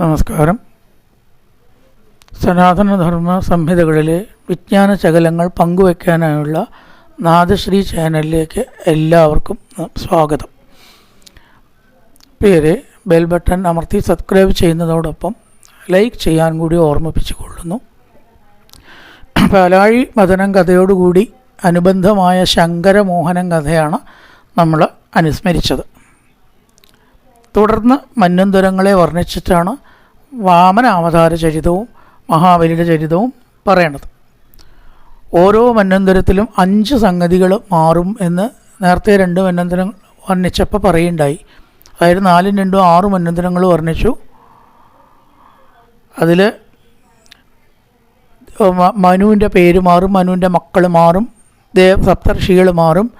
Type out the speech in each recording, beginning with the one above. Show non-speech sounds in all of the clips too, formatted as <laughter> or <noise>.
നമസ്കാരം. സനാതനധർമ്മ സംഹിതകളിലെ വിജ്ഞാന ശകലങ്ങൾ പങ്കുവയ്ക്കാനായുള്ള നാദശ്രീ ചാനലിലേക്ക് എല്ലാവർക്കും സ്വാഗതം. പേര് ബെൽ ബട്ടൺ അമർത്തി സബ്സ്ക്രൈബ് ചെയ്യുന്നതോടൊപ്പം ലൈക്ക് ചെയ്യാൻ കൂടി ഓർമ്മിപ്പിച്ചു കൊള്ളുന്നു പാലാഴി മദനം കഥയോടുകൂടി അനുബന്ധമായ ശങ്കരമോഹനം കഥയാണ് നമ്മൾ അനുസ്മരിച്ചത്. തുടർന്ന് മന്വന്തരങ്ങളെ വർണിച്ചിട്ടാണ് വാമനാവതാര ചരിതവും മഹാബലിയുടെ ചരിതവും പറയണത്. ഓരോ മന്വന്തരത്തിലും അഞ്ച് സംഗതികൾ മാറും എന്ന് നേരത്തെ രണ്ട് മന്വന്തരം വർണിച്ചപ്പോൾ പറയുണ്ടായി. അതായത് നാലും രണ്ടും ആറ് മന്വന്തരങ്ങൾ വർണിച്ചു. അതിൽ മനുവിന്റെ പേര് മാറും മനുവിന്റെ മക്കൾ മാറും ദേവ സപ്തർഷികൾ മാറും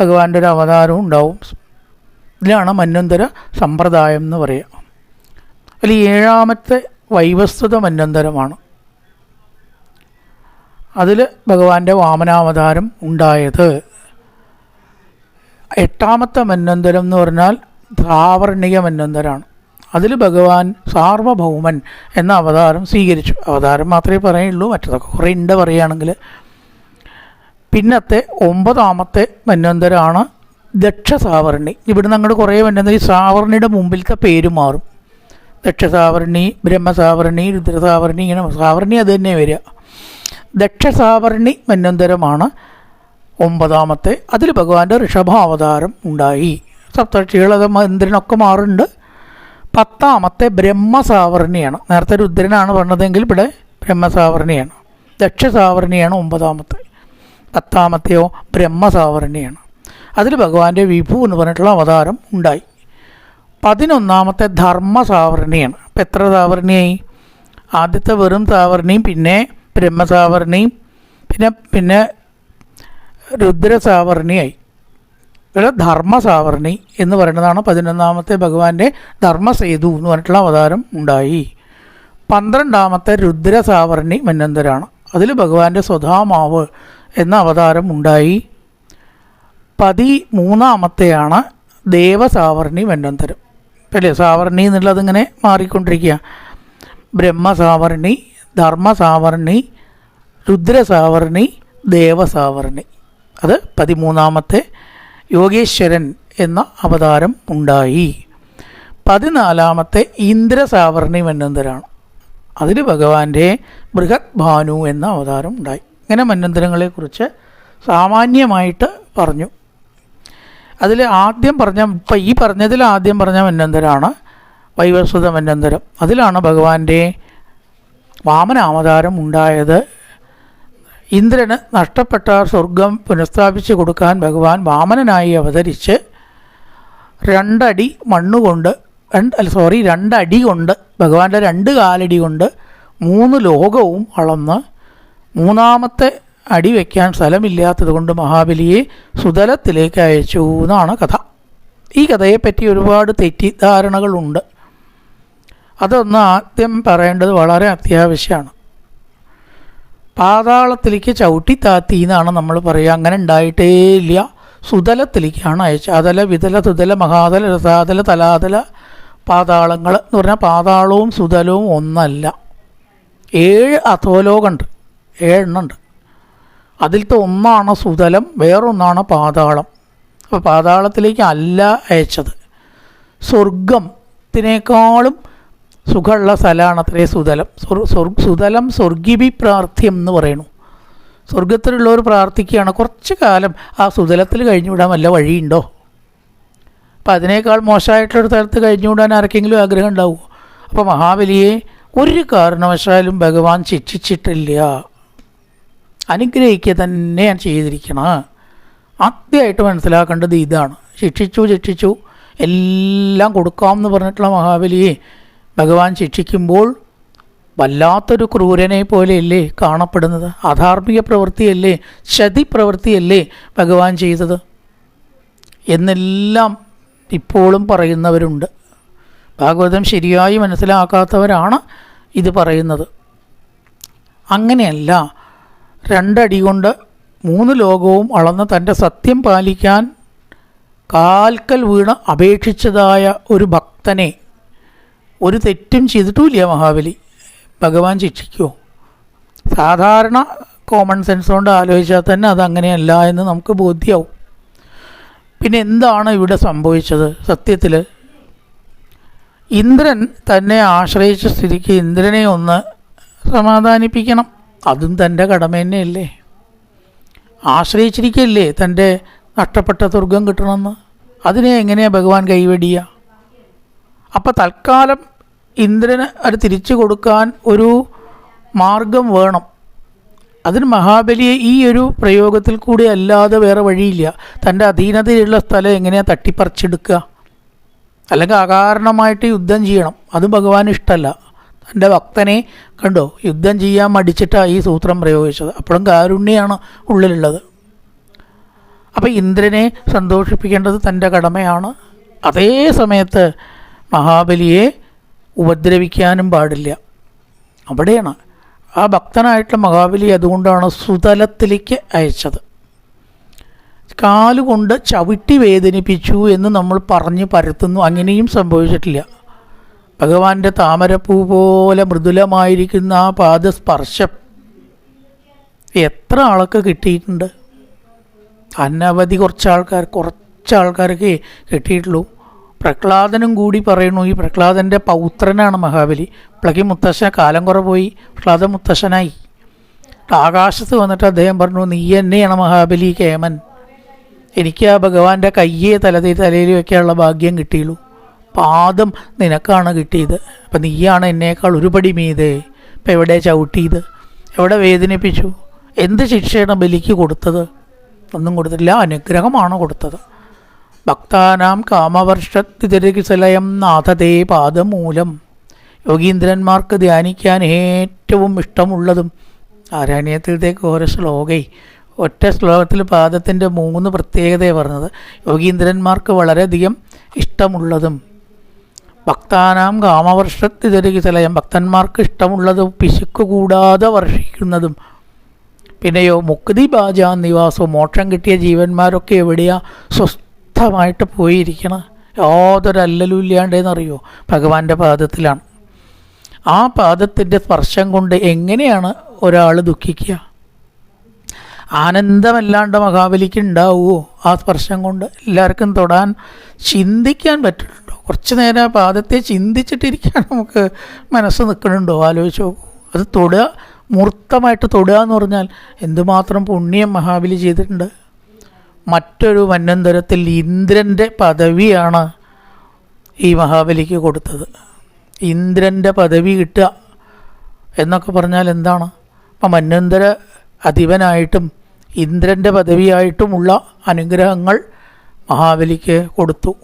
ഭഗവാന്റെ ഒരു അവതാരവും ഉണ്ടാവും. ഇതിലാണ് മന്വന്തര സമ്പ്രദായം എന്ന് പറയുക അതിൽ ഏഴാമത്തെ വൈവസ്തുത മന്വന്തരമാണ്. അതിൽ ഭഗവാന്റെ വാമനാവതാരം ഉണ്ടായത്. എട്ടാമത്തെ മന്വന്തരം എന്ന് പറഞ്ഞാൽ ധാവർണിക മന്വന്തരമാണ് അതിൽ ഭഗവാൻ സാർവഭൗമൻ എന്ന അവതാരം സ്വീകരിച്ചു. അവതാരം മാത്രമേ പറയുള്ളൂ മറ്റതൊക്കെ കുറേ ഉണ്ട് പറയുകയാണെങ്കിൽ പിന്നത്തെ ഒമ്പതാമത്തെ മന്വന്തരമാണ് ദക്ഷസാവർണി. ഇവിടുന്ന് അങ്ങോട്ട് കുറേ വേണ്ടത് ഈ സാവർണിയുടെ മുമ്പിലത്തെ പേര് മാറും. ദക്ഷസാവർണി ബ്രഹ്മസാവർണി രുദ്രസാവർണി ഇങ്ങനെ സാവർണി അത് തന്നെ വരിക. ദക്ഷസാവർണി മന്വന്തരമാണ് ഒമ്പതാമത്തെ. അതിൽ ഭഗവാന്റെ ഋഷഭാവതാരം ഉണ്ടായി. സപ്തർഷികൾ അത് ഇന്ദ്രനൊക്കെ മാറുന്നുണ്ട്. പത്താമത്തെ ബ്രഹ്മസാവർണിയാണ്. നേരത്തെ രുദ്രനാണ് പറഞ്ഞതെങ്കിൽ ഇവിടെ ബ്രഹ്മസാവർണിയാണ്. ദക്ഷസാവർണിയാണ് ഒമ്പതാമത്തെ. പത്താമത്തെയോ ബ്രഹ്മസാവർണിയാണ്. അതിൽ ഭഗവാന്റെ വിഭു എന്ന് പറഞ്ഞിട്ടുള്ള അവതാരം ഉണ്ടായി. പതിനൊന്നാമത്തെ ധർമ്മ സാവരണിയാണ് അപ്പം എത്ര സാവരണിയായി? ആദ്യത്തെ വെറും സാവരണിയും പിന്നെ ബ്രഹ്മസാവരണിയും പിന്നെ പിന്നെ രുദ്രസാവരണിയായി. ഇവിടെ ധർമ്മസാവർണി എന്ന് പറയുന്നതാണ് പതിനൊന്നാമത്തെ ഭഗവാന്റെ ധർമ്മസേതു എന്ന് പറഞ്ഞിട്ടുള്ള അവതാരം ഉണ്ടായി. പന്ത്രണ്ടാമത്തെ രുദ്രസാവരണി മന്നന്തരാണ്. അതിൽ ഭഗവാന്റെ സ്വധാമാവ് എന്ന അവതാരം ഉണ്ടായി. പതി മൂന്നാമത്തെയാണ് ദേവസാവർണി വെണ്ടന്തരം അല്ലേ? സാവർണി എന്നുള്ളത് ഇങ്ങനെ മാറിക്കൊണ്ടിരിക്കുക. ബ്രഹ്മസാവർണി ധർമ്മസാവർണി രുദ്രസാവർണി ദേവസാവർണി. അത് പതിമൂന്നാമത്തെ യോഗേശ്വരൻ എന്ന അവതാരം ഉണ്ടായി. പതിനാലാമത്തെ ഇന്ദ്രസാവർണി മന്യന്തരാണ് അതിൽ ഭഗവാന്റെ ബൃഹത് ഭാനു എന്ന അവതാരം ഉണ്ടായി. ഇങ്ങനെ മന്യന്തരങ്ങളെക്കുറിച്ച് സാമാന്യമായിട്ട് പറഞ്ഞു. അതിൽ ആദ്യം പറഞ്ഞ ഇപ്പം ഈ പറഞ്ഞതിൽ ആദ്യം പറഞ്ഞ മന്യന്തരമാണ് വൈവസ്വത മന്യന്തരം അതിലാണ് ഭഗവാന്റെ വാമനാവതാരം ഉണ്ടായത്. ഇന്ദ്രന് നഷ്ടപ്പെട്ട സ്വർഗം പുനഃസ്ഥാപിച്ചു കൊടുക്കാൻ ഭഗവാൻ വാമനനായി അവതരിച്ച് രണ്ടടി മണ്ണുകൊണ്ട് രണ്ട് അല്ല സോറി രണ്ടടി കൊണ്ട് ഭഗവാന്റെ രണ്ട് കാലടി കൊണ്ട് മൂന്ന് ലോകവും അളന്ന് മൂന്നാമത്തെ അടി വയ്ക്കാൻ സ്ഥലമില്ലാത്തത് കൊണ്ട് മഹാബലിയെ സുതലത്തിലേക്ക് അയച്ചു എന്നാണ് കഥ. ഈ കഥയെപ്പറ്റി ഒരുപാട് തെറ്റിദ്ധാരണകളുണ്ട്. അതൊന്ന് ആദ്യം പറയേണ്ടത് വളരെ അത്യാവശ്യമാണ്. പാതാളത്തിലേക്ക് ചവിട്ടി താത്തി എന്നാണ് നമ്മൾ പറയുക. അങ്ങനെ ഉണ്ടായിട്ടേ ഇല്ല സുതലത്തിലേക്കാണ് അയച്ചത്. അതല വിതല തുതല മഹാതല രസാതല തലാതല പാതാളങ്ങൾ എന്ന് പറഞ്ഞാൽ പാതാളവും സുതലവും ഒന്നല്ല. ഏഴ് അധോലോകമുണ്ട്. ഏഴെണ്ണുണ്ട് അതിലത്തെ ഒന്നാണ് സുതലം വേറൊന്നാണ് പാതാളം. അപ്പോൾ പാതാളത്തിലേക്ക് അല്ല അയച്ചത്. സ്വർഗത്തിനേക്കാളും സുഖമുള്ള സ്ഥലമാണ് അത്രേ സുതലം. സുതലം സ്വർഗിബി പ്രാർത്ഥ്യം എന്ന് പറയുന്നു. സ്വർഗത്തിലുള്ളവർ പ്രാർത്ഥിക്കുകയാണ് കുറച്ച് കാലം ആ സുതലത്തിൽ കഴിഞ്ഞുവിടാൻ വല്ല വഴിയുണ്ടോ? അപ്പം അതിനേക്കാൾ മോശമായിട്ടൊരു സ്ഥലത്ത് കഴിഞ്ഞുവിടാൻ ആർക്കെങ്കിലും ആഗ്രഹം ഉണ്ടാവുമോ? അപ്പോൾ മഹാബലിയെ ഒരു കാരണവശാലും ഭഗവാൻ ശിക്ഷിച്ചിട്ടില്ല. അനുഗ്രഹിക്കുക തന്നെയാണ് ചെയ്തിരിക്കണം. ആദ്യമായിട്ട് മനസ്സിലാക്കേണ്ടത് ഇതാണ്. ശിക്ഷിച്ചു ശിക്ഷിച്ചു. എല്ലാം കൊടുക്കാമെന്ന് പറഞ്ഞിട്ടുള്ള മഹാബലിയെ ഭഗവാൻ ശിക്ഷിക്കുമ്പോൾ വല്ലാത്തൊരു ക്രൂരനെ പോലെയല്ലേ കാണപ്പെടുന്നത്? അധാർമിക പ്രവൃത്തിയല്ലേ? ശതി പ്രവൃത്തിയല്ലേ ഭഗവാൻ ചെയ്തത്? എന്നെല്ലാം ഇപ്പോഴും പറയുന്നവരുണ്ട്. ഭാഗവതം ശരിയായി മനസ്സിലാക്കാത്തവരാണ് ഇത് പറയുന്നത്. അങ്ങനെയല്ല രണ്ടടി കൊണ്ട് മൂന്ന് ലോകവും അളന്ന് തന്റെ സത്യം പാലിക്കാൻ കാൽക്കൽ വീണ് അപേക്ഷിച്ചതായ ഒരു ഭക്തനെ ഒരു തെറ്റും ചെയ്തിട്ടുമില്ല മഹാബലി. ഭഗവാൻ ശിക്ഷിക്കുമോ സാധാരണ കോമൺ സെൻസ് കൊണ്ട് ആലോചിച്ചാൽ തന്നെ അതങ്ങനെയല്ല എന്ന് നമുക്ക് ബോധ്യമാവും പിന്നെ എന്താണ് ഇവിടെ സംഭവിച്ചത് സത്യത്തിൽ ഇന്ദ്രൻ തന്നെ ആശ്രയിച്ച സ്ഥിതിക്ക് ഇന്ദ്രനെ ഒന്ന് സമാധാനിപ്പിക്കണം. അതും തന്റെ കടമ തന്നെയല്ലേ? ആശ്രയിച്ചിരിക്കല്ലേ തന്റെ നഷ്ടപ്പെട്ട സ്വർഗം കിട്ടണമെന്ന്? അതിനെ എങ്ങനെയാണ് ഭഗവാൻ കൈവെടിയുക അപ്പം തൽക്കാലം ഇന്ദ്രന് അത് തിരിച്ചു കൊടുക്കാൻ ഒരു മാർഗം വേണം. അതിന് മഹാബലിയെ ഈ ഒരു പ്രയോഗത്തിൽ കൂടി അല്ലാതെ വേറെ വഴിയില്ല. തന്റെ അധീനതയിലുള്ള സ്ഥലം എങ്ങനെയാണ് തട്ടിപ്പറിച്ചെടുക്കുക? അല്ലെങ്കിൽ അകാരണമായിട്ട് യുദ്ധം ചെയ്യണം. അത് ഭഗവാൻ ഇഷ്ടമല്ല തന്റെ ഭക്തനെ കണ്ടോ യുദ്ധം ചെയ്യാൻ മടിച്ചിട്ടാണ് ഈ സൂത്രം പ്രയോഗിച്ചത്. അപ്പോഴും കാരുണ്യാണ് ഉള്ളിലുള്ളത്. അപ്പോൾ ഇന്ദ്രനെ സന്തോഷിപ്പിക്കേണ്ടത് തന്റെ കടമയാണ്. അതേ സമയത്ത് മഹാബലിയെ ഉപദ്രവിക്കാനും പാടില്ല. അവിടെയാണ്. ആ ഭക്തനായിട്ടുള്ള മഹാബലി അതുകൊണ്ടാണ് സുതലത്തിലേക്ക് അയച്ചത്. കാലുകൊണ്ട് ചവിട്ടി വേദനിപ്പിച്ചു എന്ന് നമ്മൾ പറഞ്ഞ് പരത്തുന്നു. അങ്ങനെയും സംഭവിച്ചിട്ടില്ല. ഭഗവാന്റെ താമരപ്പൂ പോലെ മൃദുലമായിരിക്കുന്ന ആ പാദസ്പർശം എത്ര ആൾക്ക് കിട്ടിയിട്ടുണ്ട്? അനവധി കുറച്ച് ആൾക്കാർ കുറച്ച് ആൾക്കാർക്ക് കിട്ടിയിട്ടുള്ളൂ. പ്രഹ്ലാദനും കൂടി പറയുന്നു ഈ പ്രഹ്ലാദന്റെ പൗത്രനാണ് മഹാബലി. പ്ലഗി മുത്തശ്ശൻ കാലം കുറെ പോയി. പ്രഹ്ലാദ മുത്തശ്ശനായി. ആകാശത്ത് വന്നിട്ട് അദ്ദേഹം പറഞ്ഞു നീ എന്നെയാണ് മഹാബലി കേമൻ. എനിക്ക് ആ ഭഗവാന്റെ കയ്യെ തലതി തലയിൽ വയ്ക്കാനുള്ള ഭാഗ്യം കിട്ടിയുള്ളൂ. പാദം നിനക്കാണ് കിട്ടിയത്. അപ്പം നീയാണ് എന്നേക്കാൾ ഒരുപടി മീതെ. ഇപ്പം എവിടെ ചവിട്ടിയത്? എവിടെ വേദനിപ്പിച്ചു? എന്ത് ശിക്ഷയാണ് ബലിക്ക് കൊടുത്തത്? ഒന്നും കൊടുത്തില്ല അനുഗ്രഹമാണ് കൊടുത്തത്. ഭക്താനാം കാമവർഷത്തിതിരകിസലയം നാഥതേ പാദമൂലം. യോഗീന്ദ്രന്മാർക്ക് ധ്യാനിക്കാൻ ഏറ്റവും ഇഷ്ടമുള്ളതും ആരാണ്യത്തിലത്തേക്ക് ഓരോ ശ്ലോകൈ. ഒറ്റ ശ്ലോകത്തിൽ പാദത്തിന്റെ മൂന്ന് പ്രത്യേകതയെ പറഞ്ഞത്. യോഗീന്ദ്രന്മാർക്ക് വളരെയധികം ഇഷ്ടമുള്ളതും ഭക്താനാം കാമവർഷത്തിരകിസലയം ഭക്തന്മാർക്ക് ഇഷ്ടമുള്ളതും പിശുക്ക് കൂടാതെ വർഷിക്കുന്നതും. പിന്നെയോ മുക്തി ബാജ നിവാസവും മോക്ഷം കിട്ടിയ ജീവന്മാരൊക്കെ എവിടെയാ സ്വസ്ഥമായിട്ട് പോയിരിക്കണം? യാതൊരു അല്ലലും ഇല്ലാണ്ടെന്നറിയോ? ഭഗവാന്റെ പാദത്തിലാണ്. ആ പാദത്തിന്റെ സ്പർശം കൊണ്ട് എങ്ങനെയാണ് ഒരാൾ ദുഃഖിക്കുക? ആനന്ദമല്ലാണ്ട് മഹാബലിക്ക് ഉണ്ടാവുമോ ആ സ്പർശം കൊണ്ട്? എല്ലാവർക്കും തൊടാൻ ചിന്തിക്കാൻ പറ്റുന്നുണ്ടോ കുറച്ച് നേരം ആ പാദത്തെ ചിന്തിച്ചിട്ടിരിക്കാൻ നമുക്ക് മനസ്സ് നിൽക്കണുണ്ടോ ആലോചിച്ച് നോക്കൂ. അത് തൊടുക മൂർത്തമായിട്ട് തൊടുക എന്ന് പറഞ്ഞാൽ എന്തുമാത്രം പുണ്യം മഹാബലി ചെയ്തിട്ടുണ്ട്. മറ്റൊരു മന്നന്തരത്തിൽ ഇന്ദ്രന്റെ പദവിയാണ് ഈ മഹാബലിക്ക് കൊടുത്തത്. ഇന്ദ്രന്റെ പദവി കിട്ടുക എന്നൊക്കെ പറഞ്ഞാൽ എന്താണ്? അപ്പം മന്നന്തര അധിപനായിട്ടും ഇന്ദ്രന്റെ പദവിയായിട്ടുമുള്ള അനുഗ്രഹങ്ങൾ മഹാബലിക്ക് കൊടുത്തു.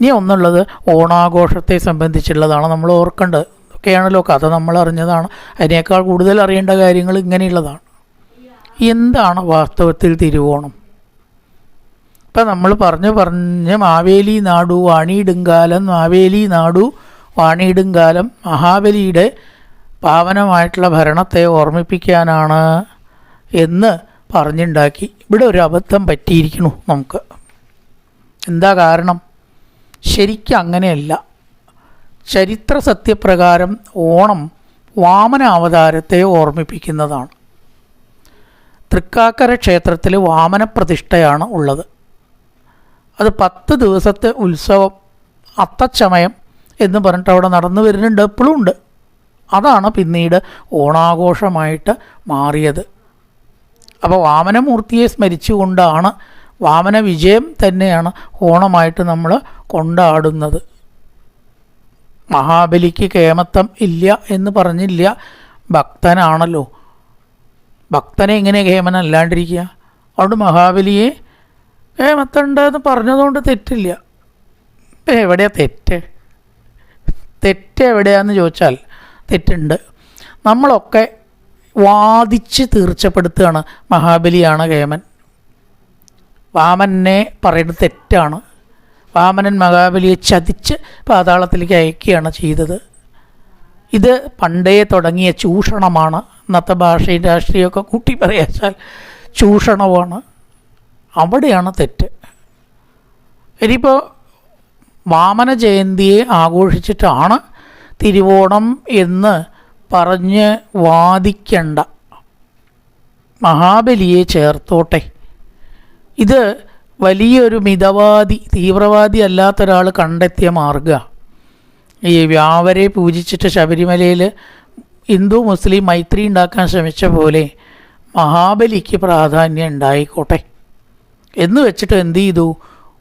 ഇനി ഒന്നുള്ളത് ഓണാഘോഷത്തെ സംബന്ധിച്ചുള്ളതാണ് നമ്മൾ ഓർക്കേണ്ടത്. ഒക്കെയാണല്ലോ കഥ നമ്മൾ അറിഞ്ഞതാണ്. അതിനേക്കാൾ കൂടുതൽ അറിയേണ്ട കാര്യങ്ങൾ ഇങ്ങനെയുള്ളതാണ്. എന്താണ് വാസ്തവത്തിൽ തിരുവോണം? ഇപ്പം നമ്മൾ പറഞ്ഞു പറഞ്ഞ് മാവേലി നാടു വാണിയിടുങ്കാലം മാവേലി നാടു വാണിയിടുങ്കാലം മഹാബലിയുടെ പാവനമായിട്ടുള്ള ഭരണത്തെ ഓർമ്മിപ്പിക്കാനാണ് എന്ന് പറഞ്ഞുണ്ടാക്കി. ഇവിടെ ഒരു അബദ്ധം പറ്റിയിരിക്കണു നമുക്ക്. എന്താ കാരണം? ശരിക്കും അങ്ങനെയല്ല. ചരിത്ര സത്യപ്രകാരം ഓണം വാമന അവതാരത്തെ ഓർമ്മിപ്പിക്കുന്നതാണ്. തൃക്കാക്കര ക്ഷേത്രത്തിൽ വാമന പ്രതിഷ്ഠയാണ് ഉള്ളത്. അത് പത്ത് ദിവസത്തെ ഉത്സവം അത്തച്ചമയം എന്ന് പറഞ്ഞിട്ട് അവിടെ നടന്നു വരുന്നുണ്ട് എപ്പോഴും ഉണ്ട്. അതാണ് പിന്നീട് ഓണാഘോഷമായിട്ട് മാറിയത്. അപ്പോൾ വാമനമൂർത്തിയെ സ്മരിച്ചുകൊണ്ടാണ് വാമന വിജയം തന്നെയാണ് ഓണമായിട്ട് നമ്മൾ കൊണ്ടാടുന്നത്. മഹാബലിക്ക് കേമത്വം ഇല്ല എന്ന് പറഞ്ഞില്ല. ഭക്തനാണല്ലോ. ഭക്തനെ എങ്ങനെ കേമനല്ലാണ്ടിരിക്കുക അതുകൊണ്ട് മഹാബലിയെ കേമത്തുണ്ടെന്ന് പറഞ്ഞതുകൊണ്ട് തെറ്റില്ല. എവിടെയാ തെറ്റ്? തെറ്റ് എവിടെയാണെന്ന് ചോദിച്ചാൽ തെറ്റുണ്ട്. നമ്മളൊക്കെ വാദിച്ച് തീർച്ചപ്പെടുത്തുകയാണ് മഹാബലിയാണ് കേമൻ. വാമനെ പറയുന്നത് തെറ്റാണ്. വാമനൻ മഹാബലിയെ ചതിച്ച് പാതാളത്തിലേക്ക് അയക്കുകയാണ് ചെയ്തത്. ഇത് പണ്ടേ തുടങ്ങിയ ചൂഷണമാണ്. ഇന്നത്തെ ഭാഷയും രാഷ്ട്രീയമൊക്കെ കൂട്ടി പറയാച്ചാൽ ചൂഷണമാണ്. അവിടെയാണ് തെറ്റ്. ഇനിയിപ്പോൾ വാമന ജയന്തിയെ ആഘോഷിച്ചിട്ടാണ് തിരുവോണം എന്ന് പറഞ്ഞ് വാദിക്കേണ്ട. മഹാബലിയെ ചേർത്തോട്ടെ. ഇത് വലിയൊരു മിതവാദി തീവ്രവാദി അല്ലാത്ത ഒരാൾ കണ്ടെത്തിയ മാർഗ ഈ വ്യാവരെ പൂജിച്ചിട്ട് ശബരിമലയിൽ ഹിന്ദു മുസ്ലിം മൈത്രി ഉണ്ടാക്കാൻ ശ്രമിച്ച പോലെ മഹാബലിക്ക് പ്രാധാന്യം ഉണ്ടായിക്കോട്ടെ എന്ന് വെച്ചിട്ട് എന്ത് ചെയ്തു?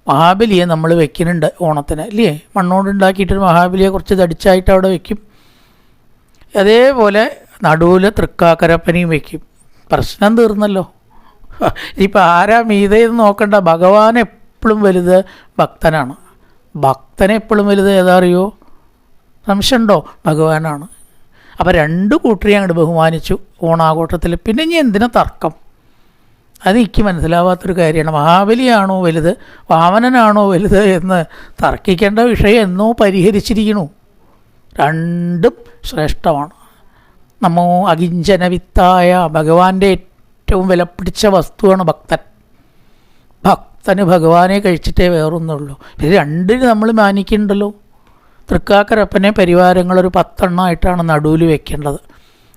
മഹാബലിയെ നമ്മൾ വെക്കുന്നുണ്ട് ഓണത്തിന് അല്ലേ? മണ്ണോട് ഉണ്ടാക്കിയിട്ടൊരു മഹാബലിയെ കുറച്ച് തടിച്ചായിട്ട് അവിടെ വെക്കും. അതേപോലെ നടുവിൽ തൃക്കാക്കരപ്പനയും വെക്കും. പ്രശ്നം തീർന്നല്ലോ. <laughs> ഇപ്പം ആരാ മീതയെന്ന് നോക്കണ്ട. ഭഗവാൻ എപ്പോഴും വലുത് ഭക്തനാണ്. ഭക്തനെ എപ്പോഴും വലുത് ഏതാ അറിയോ? സംശയമുണ്ടോ? ഭഗവാനാണ്. അപ്പോൾ രണ്ട് കൂട്ടരെയും അങ്ങോട്ട് ബഹുമാനിച്ചു ഓണാഘോഷത്തിൽ പിന്നെ ഇനി എന്തിനാ തർക്കം? അത് എനിക്ക് മനസ്സിലാവാത്തൊരു കാര്യമാണ്. മഹാബലിയാണോ വലുത്? വാമനനാണോ വലുത് എന്ന് തർക്കിക്കേണ്ട വിഷയം എന്നോ പരിഹരിച്ചിരിക്കണു രണ്ടും ശ്രേഷ്ഠമാണ്. നമ്മോ അകിഞ്ചനവിത്തായ ഭഗവാന്റെ ഏറ്റവും വിലപിടിച്ച വസ്തുവാണ് ഭക്തൻ. ഭക്തന് ഭഗവാനെ കഴിച്ചിട്ടേ വേറൊന്നുള്ളൂ. ഇത് രണ്ടിന് നമ്മൾ മാനിക്കുന്നുണ്ടല്ലോ തൃക്കാക്കരപ്പനെ പരിവാരങ്ങളൊരു പത്തെണ്ണമായിട്ടാണ് നടുവിൽ വെക്കേണ്ടത്.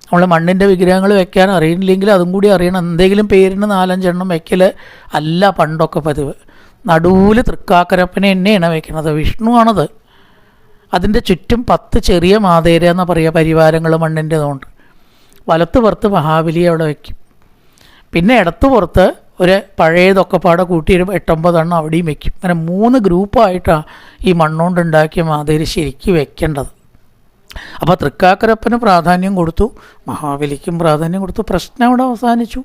നമ്മൾ മണ്ണിന്റെ വിഗ്രഹങ്ങൾ വെക്കാൻ അറിയില്ലെങ്കിൽ അതും കൂടി അറിയണം. എന്തെങ്കിലും പേരിന് നാലഞ്ചെണ്ണം വെക്കൽ അല്ല പണ്ടൊക്കെ പതിവ്. നടുവിൽ തൃക്കാക്കരപ്പനെ എന്നെയാണ് വെക്കുന്നത് വിഷ്ണുവാണത്. അതിന്റെ ചുറ്റും പത്ത് ചെറിയ മാതേര എന്ന് പറയുക പരിവാരങ്ങൾ മണ്ണിന്റെതുകൊണ്ട് വലത്ത് പുറത്ത് മഹാബലിയെ അവിടെ വയ്ക്കും പിന്നെ ഇടത്ത് പുറത്ത് ഒരു പഴയതൊക്കെ പാടെ കൂട്ടി ഒരു എട്ടൊമ്പതെണ്ണം അവിടെയും വെക്കും. അങ്ങനെ മൂന്ന് ഗ്രൂപ്പായിട്ടാണ് ഈ മണ്ണുകൊണ്ട് ഉണ്ടാക്കിയ മാതേരി ശരിക്കും വെക്കേണ്ടത്. അപ്പോൾ തൃക്കാക്കരപ്പന് പ്രാധാന്യം കൊടുത്തു മഹാബലിക്കും പ്രാധാന്യം കൊടുത്തു പ്രശ്നം അവിടെ അവസാനിച്ചു.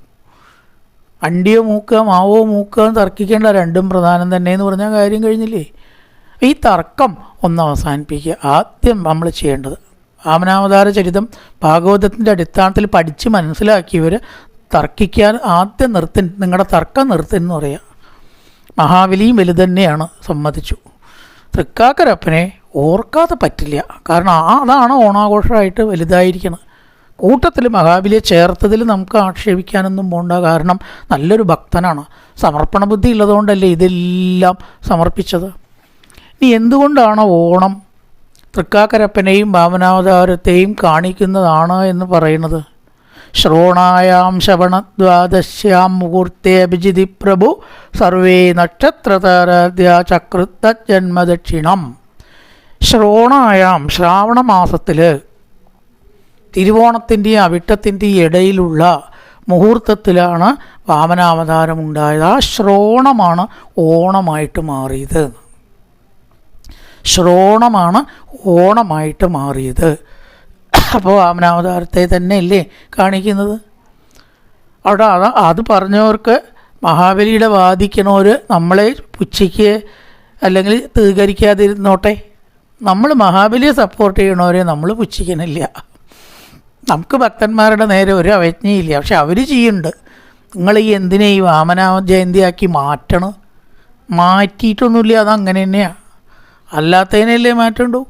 അണ്ടിയോ മൂക്കുക മാവോ മൂക്കുക എന്ന് തർക്കിക്കേണ്ട രണ്ടും പ്രധാനം തന്നെ എന്ന് പറഞ്ഞാൽ കാര്യം കഴിഞ്ഞില്ലേ? ഈ തർക്കം ഒന്ന് അവസാനിപ്പിക്കുക. ആദ്യം നമ്മൾ ചെയ്യേണ്ടത്. ആമനാവതാര ചരിതം ഭാഗവതത്തിന്റെ അടിസ്ഥാനത്തിൽ പഠിച്ച് മനസ്സിലാക്കിയവർ തർക്കിക്കാൻ ആദ്യം നിർത്തി നിങ്ങളുടെ തർക്കം നിർത്തി എന്ന് പറയാം. മഹാബലിയും വലുത് തന്നെയാണ് സമ്മതിച്ചു. തൃക്കാക്കരപ്പനെ ഓർക്കാതെ പറ്റില്ല. കാരണം ആ അതാണ് ഓണാഘോഷമായിട്ട് വലുതായിരിക്കുന്നത് കൂട്ടത്തിൽ മഹാബലിയെ ചേർത്തതിൽ നമുക്ക് ആക്ഷേപിക്കാനൊന്നും പോണ്ട. കാരണം നല്ലൊരു ഭക്തനാണ്. സമർപ്പണ ബുദ്ധി ഉള്ളതുകൊണ്ടല്ലേ ഇതെല്ലാം സമർപ്പിച്ചത്? ഇനി എന്തുകൊണ്ടാണ് ഓണം തൃക്കാക്കരപ്പനെയും ഭാവനാവതാരത്തെയും കാണിക്കുന്നതാണ് എന്ന് പറയുന്നത്? ശ്രോണായാം ശവണദ്വാദശ്യാം മുഹൂർത്തേ അഭിജിതി പ്രഭു സർവേ നക്ഷത്രതാരാധ്യ ചക്രുത്ത ജന്മദക്ഷിണം ശ്രോണായാം ശ്രാവണ മാസത്തിൽ തിരുവോണത്തിന്റെയും അവിട്ടത്തിന്റെയും ഇടയിലുള്ള മുഹൂർത്തത്തിലാണ് വാമനാവതാരം ഉണ്ടായത് ആ ശ്രോണമാണ് ഓണമായിട്ട് മാറിയത്. ശ്രോണമാണ് ഓണമായിട്ട് മാറിയത്. അപ്പോൾ വാമനാവതാരത്തെ തന്നെ അല്ലേ കാണിക്കുന്നത്? അവിടെ അത് അത് പറഞ്ഞവർക്ക് മഹാബലിയുടെ വാദിക്കണവർ നമ്മളെ പുച്ഛിക്ക് അല്ലെങ്കിൽ തീകരിക്കാതിരുന്നോട്ടെ? നമ്മൾ മഹാബലിയെ സപ്പോർട്ട് ചെയ്യണവരെ നമ്മൾ പുച്ഛിക്കണില്ല. നമുക്ക് ഭക്തന്മാരുടെ നേരെ ഒരു അവജ്ഞയില്ല. പക്ഷെ അവർ ചെയ്യുന്നുണ്ട്. നിങ്ങൾ ഈ എന്തിനെ ഈ വാമനാമ ജയന്തിയാക്കി മാറ്റണം? മാറ്റിയിട്ടൊന്നുമില്ല അങ്ങനെ തന്നെയാണ് അല്ലാത്തതിനല്ലേ മാറ്റണ്ടു?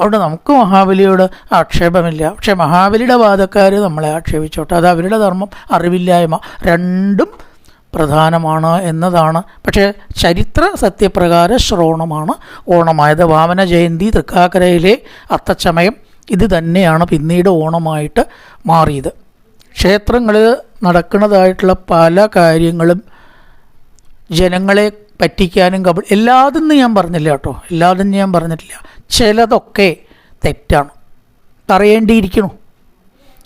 അവിടെ നമുക്ക് മഹാബലിയോട് ആക്ഷേപമില്ല. പക്ഷേ മഹാബലിയുടെ വാദക്കാർ നമ്മളെ ആക്ഷേപിച്ചോട്ടെ. അത് അവരുടെ ധർമ്മം അറിവില്ലായ്മ രണ്ടും പ്രധാനമാണ് എന്നതാണ്. പക്ഷേ ചരിത്ര സത്യപ്രകാര ശ്രോണമാണ് ഓണമായത്. വാമന ജയന്തി തൃക്കാക്കരയിലെ അത്തച്ചമയം ഇത് തന്നെയാണ് പിന്നീട് ഓണമായിട്ട് മാറിയത്. ക്ഷേത്രങ്ങളിൽ നടക്കുന്നതായിട്ടുള്ള പല കാര്യങ്ങളും ജനങ്ങളെ പറ്റിക്കാനും കബ എല്ലാതെന്ന് ഞാൻ പറഞ്ഞില്ല കേട്ടോ. എല്ലാതെന്ന് ഞാൻ പറഞ്ഞിട്ടില്ല. ചിലതൊക്കെ തെറ്റാണ്. പറയേണ്ടിയിരിക്കണു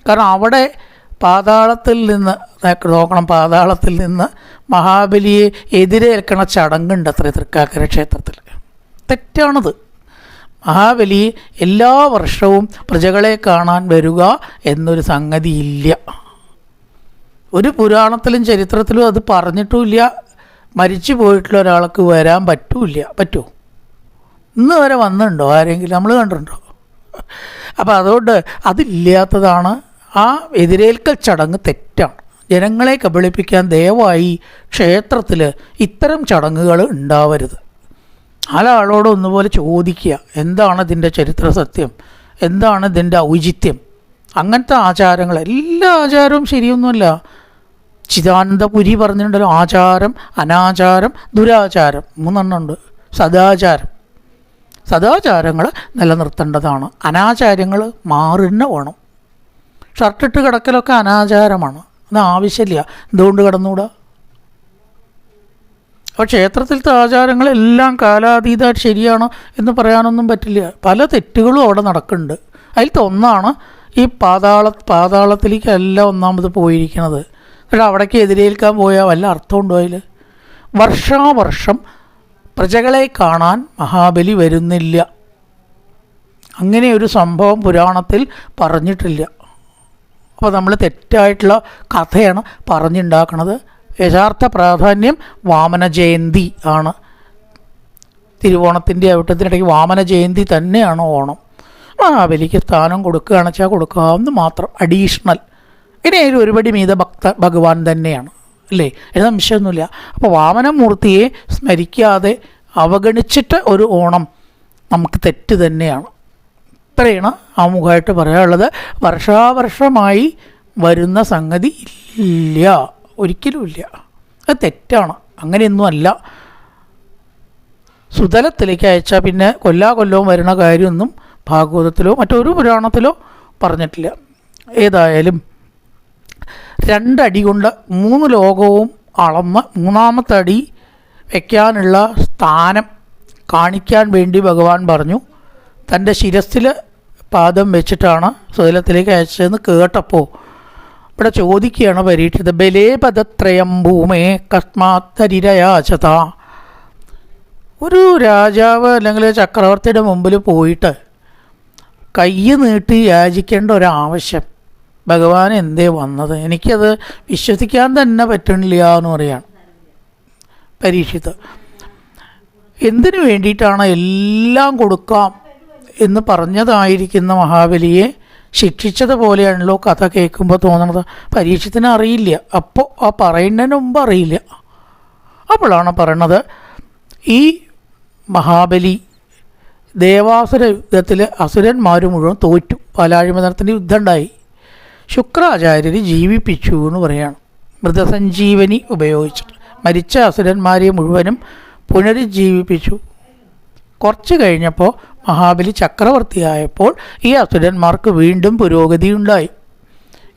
കാരണം അവിടെ പാതാളത്തിൽ നിന്ന് നോക്കണം പാതാളത്തിൽ നിന്ന് മഹാബലിയെ എതിരേൽക്കണ ചടങ്ങുണ്ട് അത്ര തൃക്കാക്കര ക്ഷേത്രത്തിൽ. തെറ്റാണത്. മഹാബലി എല്ലാ വർഷവും പ്രജകളെ കാണാൻ വരിക എന്നൊരു സംഗതിയില്ല. ഒരു പുരാണത്തിലും ചരിത്രത്തിലും അത് പറഞ്ഞിട്ടുമില്ല. മരിച്ചു പോയിട്ടുള്ള ഒരാൾക്ക് വരാൻ പറ്റൂല പറ്റുമോ ഇന്ന് വരെ വന്നിട്ടുണ്ടോ? ആരെങ്കിലും നമ്മൾ കണ്ടിട്ടുണ്ടോ? അപ്പോൾ അതുകൊണ്ട് അതില്ലാത്തതാണ് ആ എതിരേൽക്കൽ ചടങ്ങ് തെറ്റാണ്. ജനങ്ങളെ കബളിപ്പിക്കാൻ ദയവായി ക്ഷേത്രത്തിൽ ഇത്തരം ചടങ്ങുകൾ ഉണ്ടാവരുത്. ആളാളോട് ഒന്നുപോലെ ചോദിക്കുക എന്താണ് ഇതിന്റെ ചരിത്ര സത്യം? എന്താണ് ഇതിന്റെ ഔചിത്യം? അങ്ങനത്തെ ആചാരങ്ങൾ എല്ലാ ആചാരവും ശരിയൊന്നുമല്ല. ചിദാനന്ദപുരി പറഞ്ഞിട്ടുണ്ടല്ലോ ആചാരം അനാചാരം ദുരാചാരം മൂന്നെണ്ണമുണ്ട്. സദാചാരം. സദാചാരങ്ങൾ നിലനിർത്തേണ്ടതാണ്. അനാചാരങ്ങൾ മാറുന്ന വേണം. ഷർട്ടിട്ട് കിടക്കലൊക്കെ അനാചാരമാണ്. അത് ആവശ്യമില്ല. എന്തുകൊണ്ട് കിടന്നുകൂടാ അപ്പോൾ ക്ഷേത്രത്തിലത്തെ ആചാരങ്ങളെല്ലാം കാലാതീതമായിട്ട് ശരിയാണോ എന്ന് പറയാനൊന്നും പറ്റില്ല. പല തെറ്റുകളും അവിടെ നടക്കുന്നുണ്ട്. അതിലത്തെ ഒന്നാണ് ഈ പാതാള പാതാളത്തിലേക്കല്ല ഒന്നാമത് പോയിരിക്കുന്നത്. പക്ഷേ അവിടേക്ക് എതിരേൽക്കാൻ പോയാൽ വല്ല അർത്ഥമുണ്ടോ അതിൽ വർഷാവർഷം പ്രജകളെ കാണാൻ മഹാബലി വരുന്നില്ല. അങ്ങനെ ഒരു സംഭവം പുരാണത്തിൽ പറഞ്ഞിട്ടില്ല. അപ്പോൾ നമ്മൾ തെറ്റായിട്ടുള്ള കഥയാണ് പറഞ്ഞുണ്ടാക്കുന്നത് യഥാർത്ഥ പ്രാധാന്യം വാമന ജയന്തി ആണ്. തിരുവോണത്തിന്റെ അവിട്ടത്തിനിടയ്ക്ക് വാമന ജയന്തി തന്നെയാണ് ഓണം. മഹാബലിക്ക് സ്ഥാനം കൊടുക്കുകയാണെന്ന് വെച്ചാൽ കൊടുക്കാവുന്ന മാത്രം അഡീഷണൽ ഇനി ഒരുപടി മീത ഭക്ത ഭഗവാൻ തന്നെയാണ്. അല്ലേ ഇത് സംശയമൊന്നുമില്ല. അപ്പോൾ വാമനമൂർത്തിയെ സ്മരിക്കാതെ അവഗണിച്ചിട്ട് ഒരു ഓണം നമുക്ക് തെറ്റ് തന്നെയാണ്. ഇത്രയാണ് ആമുഖമായിട്ട് പറയാനുള്ളത്. വർഷാവർഷമായി വരുന്ന സംഗതി ഇല്ല. ഒരിക്കലും ഇല്ല. അത് തെറ്റാണ്. അങ്ങനെയൊന്നും അല്ല. സുതലത്തിലേക്ക് അയച്ചാൽ പിന്നെ കൊല്ലാ കൊല്ലവും വരുന്ന കാര്യമൊന്നും ഭാഗവതത്തിലോ മറ്റൊരു പുരാണത്തിലോ പറഞ്ഞിട്ടില്ല. ഏതായാലും രണ്ടടി കൊണ്ട് മൂന്ന് ലോകവും അളന്ന് മൂന്നാമത്തെ അടി വയ്ക്കാനുള്ള സ്ഥാനം കാണിക്കാൻ വേണ്ടി ഭഗവാൻ പറഞ്ഞു. തന്റെ ശിരസിൽ പാദം വെച്ചിട്ടാണ് സുതലത്തിലേക്ക് അയച്ചതെന്ന് കേട്ടപ്പോൾ ഇവിടെ ചോദിക്കുകയാണ് പരീക്ഷിത് ബലേ പദത്രയം ഭൂമേ കസ്മാത്തരിരയാചത. ഒരു രാജാവ് അല്ലെങ്കിൽ ചക്രവർത്തിയുടെ മുമ്പിൽ പോയിട്ട് കൈ നീട്ടി യാചിക്കേണ്ട ഒരാവശ്യം. ഭഗവാൻ എന്തേ വന്നത്? എനിക്കത് വിശ്വസിക്കാൻ തന്നെ പറ്റണില്ല എന്ന് പറയാണ്. പരീക്ഷിത്ത്. എന്തിനു വേണ്ടിയിട്ടാണ് എല്ലാം കൊടുക്കാം എന്ന് പറഞ്ഞതായിരിക്കുന്ന മഹാബലിയെ ശിക്ഷിച്ചതുപോലെയാണല്ലോ കഥ കേൾക്കുമ്പോൾ തോന്നുന്നത്. പരീക്ഷത്തിന് അറിയില്ല. അപ്പോൾ ആ പറയുന്നതിന് മുമ്പ് അറിയില്ല. അപ്പോഴാണ് പറയണത് ഈ മഹാബലി ദേവാസുര യുദ്ധത്തിൽ അസുരന്മാർ മുഴുവൻ തോറ്റു. പാലാഴിമതനത്തിന്റെ യുദ്ധം ഉണ്ടായി. ശുക്രാചാര്യർ ജീവിപ്പിച്ചു എന്ന് പറയാണ്. മൃതസഞ്ജീവനി ഉപയോഗിച്ചിട്ട്. മരിച്ച അസുരന്മാരെ മുഴുവനും പുനരുജ്ജീവിപ്പിച്ചു. കുറച്ച് കഴിഞ്ഞപ്പോൾ മഹാബലി ചക്രവർത്തിയായപ്പോൾ ഈ അസുരന്മാർക്ക് വീണ്ടും പുരോഗതി ഉണ്ടായി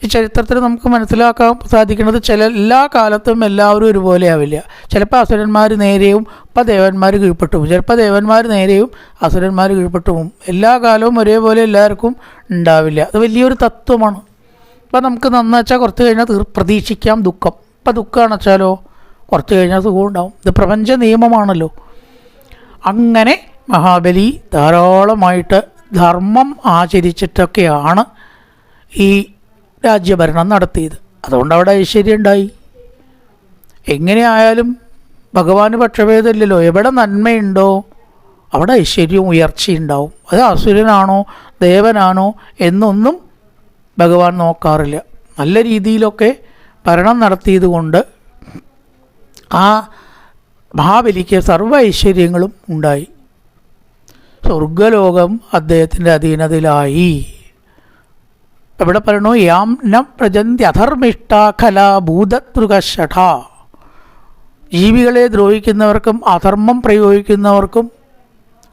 ഈ ചരിത്രത്തിൽ നമുക്ക് മനസ്സിലാക്കാൻ സാധിക്കുന്നത് ചില എല്ലാ കാലത്തും എല്ലാവരും ഒരുപോലെ ആവില്ല ചിലപ്പോൾ അസുരന്മാർ നേരെയും ഇപ്പം ദേവന്മാർ കീഴ്പ്പെട്ടു. ചിലപ്പോൾ ദേവന്മാർ നേരെയും അസുരന്മാർ കീഴ്പ്പെട്ടു. എല്ലാ കാലവും ഒരേപോലെ എല്ലാവർക്കും ഉണ്ടാവില്ല. അത് വലിയൊരു തത്വമാണ്. ഇപ്പം നമുക്ക് നന്ന വെച്ചാൽ കുറച്ച് കഴിഞ്ഞാൽ തീർ പ്രതീക്ഷിക്കാം ദുഃഖം. ഇപ്പം ദുഃഖമാണ് വെച്ചാലോ കുറച്ച് കഴിഞ്ഞാൽ സുഖം ഉണ്ടാവും ഇത് പ്രപഞ്ച നിയമമാണല്ലോ. അങ്ങനെ മഹാബലി ധാരാളമായിട്ട് ധർമ്മം ആചരിച്ചിട്ടൊക്കെയാണ് ഈ രാജ്യഭരണം നടത്തിയത്. അതുകൊണ്ട് അവിടെ ഐശ്വര്യം ഉണ്ടായി. എങ്ങനെയായാലും ഭഗവാന് പക്ഷഭേദമില്ലല്ലോ. എവിടെ നന്മയുണ്ടോ അവിടെ ഐശ്വര്യവും ഉയർച്ചയുണ്ടാവും. അത് അസുരനാണോ ദേവനാണോ എന്നൊന്നും ഭഗവാൻ നോക്കാറില്ല. നല്ല രീതിയിലൊക്കെ ഭരണം നടത്തിയത് കൊണ്ട് ആ മഹാബലിക്ക് സർവ ഐശ്വര്യങ്ങളും ഉണ്ടായി. സ്വർഗലോകം അദ്ദേഹത്തിന്റെ അധീനതയിലായി. ഇവിടെ പറയണു? യാം ന പ്രജന്തി അധർമ്മിഷ്ട കല ഭൂതതൃകഷഠ ജീവികളെ ദ്രോഹിക്കുന്നവർക്കും അധർമ്മം പ്രയോഗിക്കുന്നവർക്കും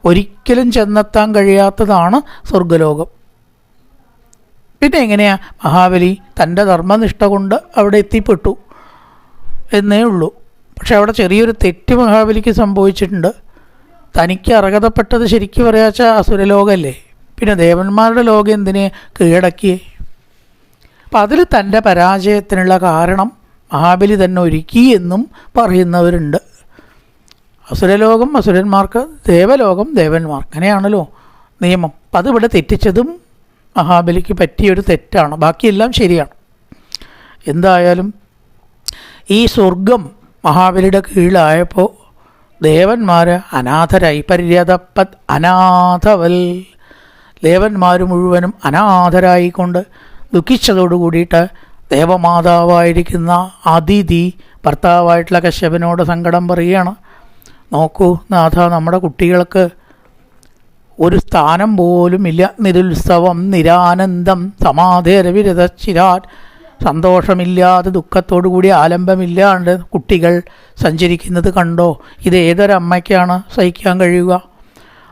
ഒരിക്കലും ചെന്നെത്താൻ കഴിയാത്തതാണ് സ്വർഗലോകം. പിന്നെ എങ്ങനെയാ മഹാബലി തന്റെ ധർമ്മനിഷ്ഠ കൊണ്ട് അവിടെ എത്തിപ്പെട്ടു എന്നേ ഉള്ളൂ. പക്ഷെ അവിടെ ചെറിയൊരു തെറ്റ് മഹാബലിക്ക് സംഭവിച്ചിട്ടുണ്ട്. തനിക്ക് അർഹതപ്പെട്ടത് ശരിക്കും പറയാച്ച അസുരലോകമല്ലേ പിന്നെ ദേവന്മാരുടെ ലോകം എന്തിനെ? കീഴടക്കിയേ. അപ്പം അതിൽ തന്റെ പരാജയത്തിനുള്ള കാരണം മഹാബലി തന്നെ ഒരുക്കി എന്നും പറയുന്നവരുണ്ട്. അസുരലോകം അസുരന്മാർക്ക് ദേവലോകം ദേവന്മാർക്ക്. അങ്ങനെയാണല്ലോ നിയമം. അപ്പം അതിവിടെ തെറ്റിച്ചതും മഹാബലിക്ക് പറ്റിയൊരു തെറ്റാണ്. ബാക്കിയെല്ലാം ശരിയാണ്. എന്തായാലും ഈ സ്വർഗം മഹാബലിയുടെ കീഴിലായപ്പോൾ ദേവന്മാർ അനാഥരായി. പര്യതപ്പ അനാഥവൽ. ദേവന്മാർ മുഴുവനും അനാഥരായിക്കൊണ്ട് ദുഃഖിച്ചതോടു കൂടിയിട്ട് ദേവമാതാവായിരിക്കുന്ന അതിഥി ഭർത്താവായിട്ടുള്ള കശ്യപനോട് സങ്കടം പറയുകയാണ്. നോക്കൂ നാഥ നമ്മുടെ കുട്ടികൾക്ക് ഒരു സ്ഥാനം പോലും ഇല്ല. നിരുത്സവം നിരാനന്ദം സമാധേരവിരതച്ചിരാൻ സന്തോഷമില്ലാതെ ദുഃഖത്തോടു കൂടി ആലംബമില്ലാണ്ട് കുട്ടികൾ സഞ്ചരിക്കുന്നത് കണ്ടോ? ഇത് ഏതൊരമ്മയ്ക്കാണ് സഹിക്കാൻ കഴിയുക?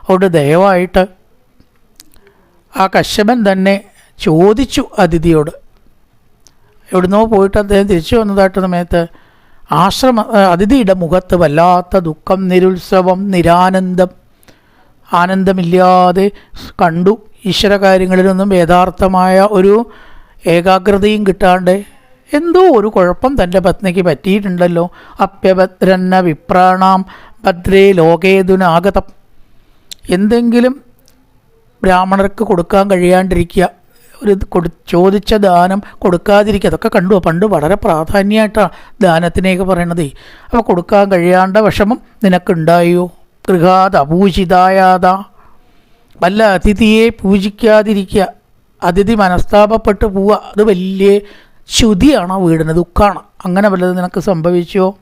അതുകൊണ്ട് ദയവായിട്ട് ആ കശ്യപൻ തന്നെ ചോദിച്ചു അതിഥിയോട്. എവിടുന്നോ പോയിട്ട് അദ്ദേഹം തിരിച്ചു വന്നതായിട്ട് സമയത്ത് ആശ്രമ അതിഥിയുടെ മുഖത്ത് വല്ലാത്ത ദുഃഖം നിരുത്സവം നിരാനന്ദം ആനന്ദമില്ലാതെ കണ്ടു. ഈശ്വര കാര്യങ്ങളിലൊന്നും യഥാർത്ഥമായ ഒരു ഏകാഗ്രതയും കിട്ടാണ്ട് എന്തോ ഒരു കുഴപ്പം തന്റെ പത്നിക്ക് പറ്റിയിട്ടുണ്ടല്ലോ. അപ്യഭദ്രന്ന വിപ്രാണാം ഭദ്രേ ലോകേതുനാഗതം. എന്തെങ്കിലും ബ്രാഹ്മണർക്ക് കൊടുക്കാൻ കഴിയാണ്ടിരിക്കുക. ഒരു കൊടു ചോദിച്ച ദാനം കൊടുക്കാതിരിക്കുക. അതൊക്കെ കണ്ടു. പണ്ട് വളരെ പ്രാധാന്യമായിട്ടാണ് ദാനത്തിനെയൊക്കെ പറയണത്. അപ്പോൾ കൊടുക്കാൻ കഴിയാണ്ട വിഷമം നിനക്കുണ്ടായോ? ഗൃഹാത് അപൂജിതായാത വല്ല അതിഥിയെ പൂജിക്കാതിരിക്കുക. അതിഥി മനസ്താപപ്പെട്ട് പോവുക. അത് വലിയ ശുതിയാണ് വീടിന്. ദുഃഖമാണ് അങ്ങനെ വല്ലത് നിനക്ക് സംഭവിച്ചോ?